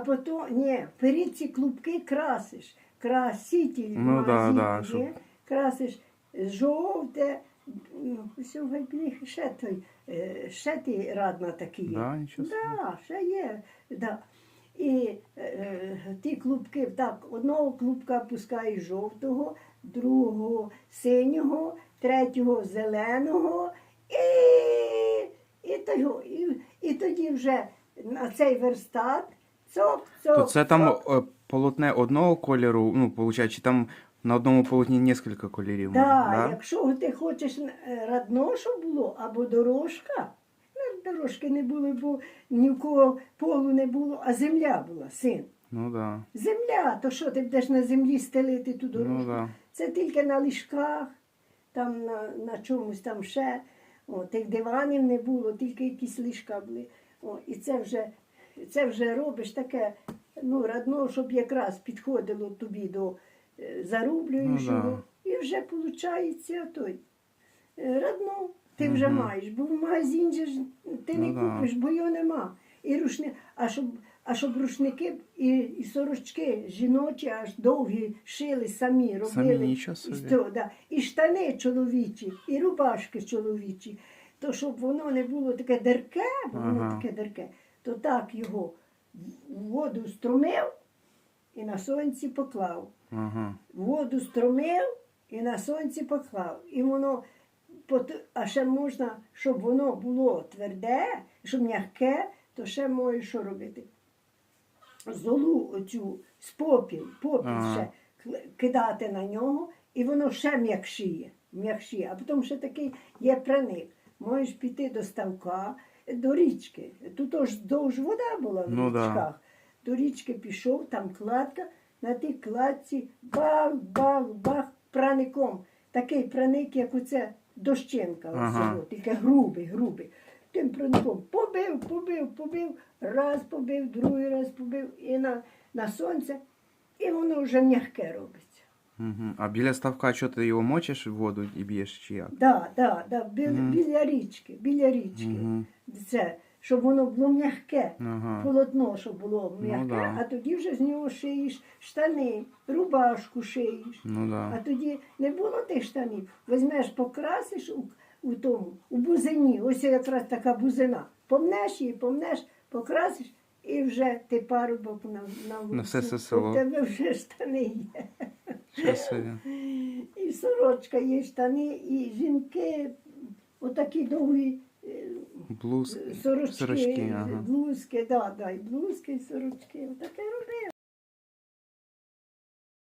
а потім, ні, вперед ці клубки красиш. Краситель Ну, да, да, щоб- красиш жовте, ну, все ще той, е, ще ти радна такі є. Да, нічого собі. Да, ще є. Да. І е, ті клубки, так, одного клубка пускаєш жовтого, другого синього, третього зеленого, і, і, того, і, і тоді вже на цей верстат цок, цок. То це там е, полотне одного кольору, ну, виходить, чи там на одному полотні кілька кольорів? Да, може, да? якщо ти хочеш е, радно, щоб було, або дорожка. Ну, дорожки не було, бо ні в кого полу не було, а земля була, син. Ну да. Земля, то що ти будеш на землі стелити ту дорожку? Ну да. Це тільки на ліжках, там на, на чомусь там ще. О, тих диванів не було, тільки якісь ліжка були. О, і це вже, це вже робиш таке, ну, радно, щоб якраз підходило тобі до е, зарублюєш Ну, да. І вже виходить той. е, Радно ти вже Мгм. маєш, бо в магазині же ж ти Ну, не да. купиш, бо його нема. І рушни, а щоб, а щоб рушники і, і сорочки жіночі аж довгі шили самі, робили. Самі нічого І, собі. сто- да. і штани чоловічі, і рубашки чоловічі. То щоб воно не було таке дерке, бо воно Ага. таке дерке, то так його в воду струмив і на сонці поклав. Ага. Воду струмив і на сонці поклав. І воно, а ще можна, щоб воно було тверде, щоб м'яке, то ще можеш що робити? Золу оцю з попіл, попіл Ага. ще кидати на нього, і воно ще м'якшіє. м'якшіє. А потім ще такий є праник. Можеш піти до ставка, до річки. Тут ж довж вода була в Ну, да. річках. До річки пішов, там кладка, на тій кладці бах, бах, бах, праником. Такий праник, як оце дощинка, Ага. оцього, тільки грубий, грубий. Тим праником побив, побив, побив, раз побив, другий раз побив і на, на сонце, і воно вже м'яке робиться. Угу. А біля ставка що ти його мочиш в воду і б'єш чи як? Да, да, да, біля, Мгм. біля річки, біля річки. Угу. Це, щоб воно було м'яке. Ага. Полотно, щоб було Ну, м'яке, да. а тоді вже з нього шиєш штани, рубашку шиєш. Ну А да. тоді не було тих штанів. Візьмеш, покрасиш у, у тому, у бузині. Ось якраз така бузина. Помнеш її, помнеш, покрасиш, і вже ти парубок на, на вулиці. все це село. У тебе вже штани є. І сорочка є, штани, і жінки, отакі довгі е, Блуз. сорочки, Сорочки, ага. блузки, да, да, і блузки, і сорочки. Отаке